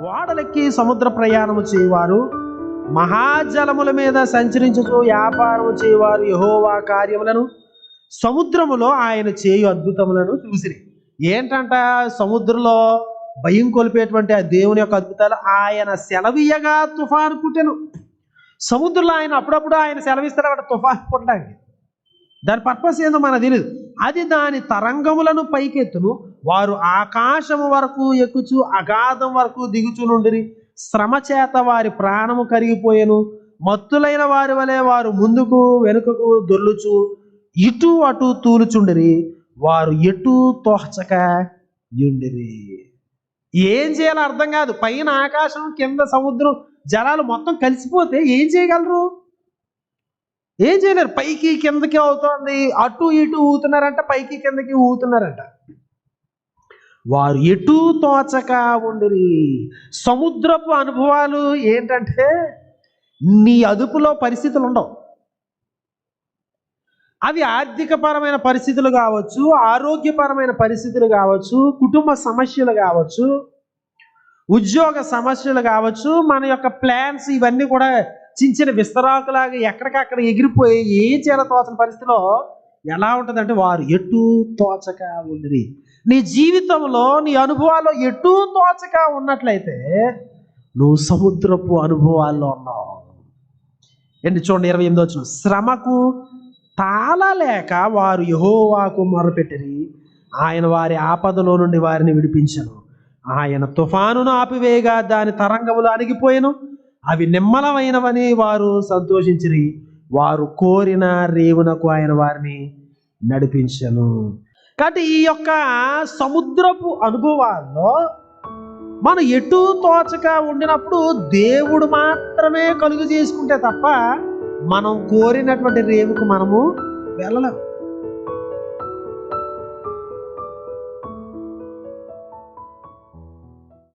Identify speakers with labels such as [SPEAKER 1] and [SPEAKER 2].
[SPEAKER 1] ఓడలెక్కి సముద్ర ప్రయాణము చేయవారు మహాజలముల మీద సంచరించుచు వ్యాపారము చేయవారు యహోవా కార్యములను సముద్రములో ఆయన చేయు అద్భుతములను చూసిరి. ఏంటంట? సముద్రంలో భయం కొలిపేటువంటి ఆ దేవుని యొక్క అద్భుతాలు ఆయన సెలవీయగా తుఫాను పుట్టెను. సముద్రంలో ఆయన అప్పుడప్పుడు ఆయన సెలవిస్తారు అక్కడ తుఫాను పుట్టడానికి. దాని పర్పస్ ఏందో మనకు తెలియదు అది దాని తరంగములను పైకెత్తును. వారు ఆకాశము వరకు ఎక్కుచు అగాధం వరకు దిగుచునుండిరి. శ్రమ చేత వారి ప్రాణము కరిగిపోయెను. మత్తులైన వారి వలె వారు ముందుకు వెనుకకు దొర్లుచు ఇటు అటు తూలుచుండిరి. వారు ఎటు తోహచక యుండిరి. ఏం చేయాలో అర్థం కాదు. పైన ఆకాశం కింద సముద్రం జలాలు మొత్తం కలిసిపోతే ఏం చేయగలరు? ఏం చేయలేరు? పైకి కిందకి అవుతోంది. అటు ఇటు ఊతున్నారంట పైకి కిందకి ఊతున్నారంట. వారు ఎటు తోచక ఉండిరి. సముద్రపు అనుభవాలు ఏంటంటే నీ అదుపులో పరిస్థితులు ఉండవు అవి ఆర్థికపరమైన పరిస్థితులు కావచ్చు ఆరోగ్యపరమైన పరిస్థితులు కావచ్చు కుటుంబ సమస్యలు కావచ్చు ఉద్యోగ సమస్యలు కావచ్చు మన యొక్క ప్లాన్స్ ఇవన్నీ కూడా చిన్న చిన్న విస్తరాకులాగా ఎక్కడికక్కడ ఎగిరిపోయి ఏం చేయాలో తోచని పరిస్థితిలో ఎలా ఉంటుందంటే వారు ఎటు తోచక ఉండి నీ జీవితంలో నీ అనుభవాల్లో ఎటు తోచక ఉన్నట్లయితే నువ్వు సముద్రపు అనుభవాల్లో ఉన్నావు. ఏంటి చూడండి ఇరవై ఎనిమిది వచ్చిన శ్రమకు తాళలేక వారు యహోవాకు మొరపెట్టిరి. ఆయన వారి ఆపదలో నుండి వారిని విడిపించను. ఆయన తుఫానును ఆపివేయగా దాని తరంగములు అణిగిపోయాను. అవి నిమ్మలమైనవని వారు సంతోషించిరి. వారు కోరిన రేవునకు ఆయన వారిని నడిపించను. కాబట్టి ఈ యొక్క సముద్రపు అనుభవాల్లో మనం ఎటు తోచక ఉండినప్పుడు దేవుడు మాత్రమే కలుగు చేసుకుంటే తప్ప మనం కోరినటువంటి రేవుకు మనము వెళ్ళలేము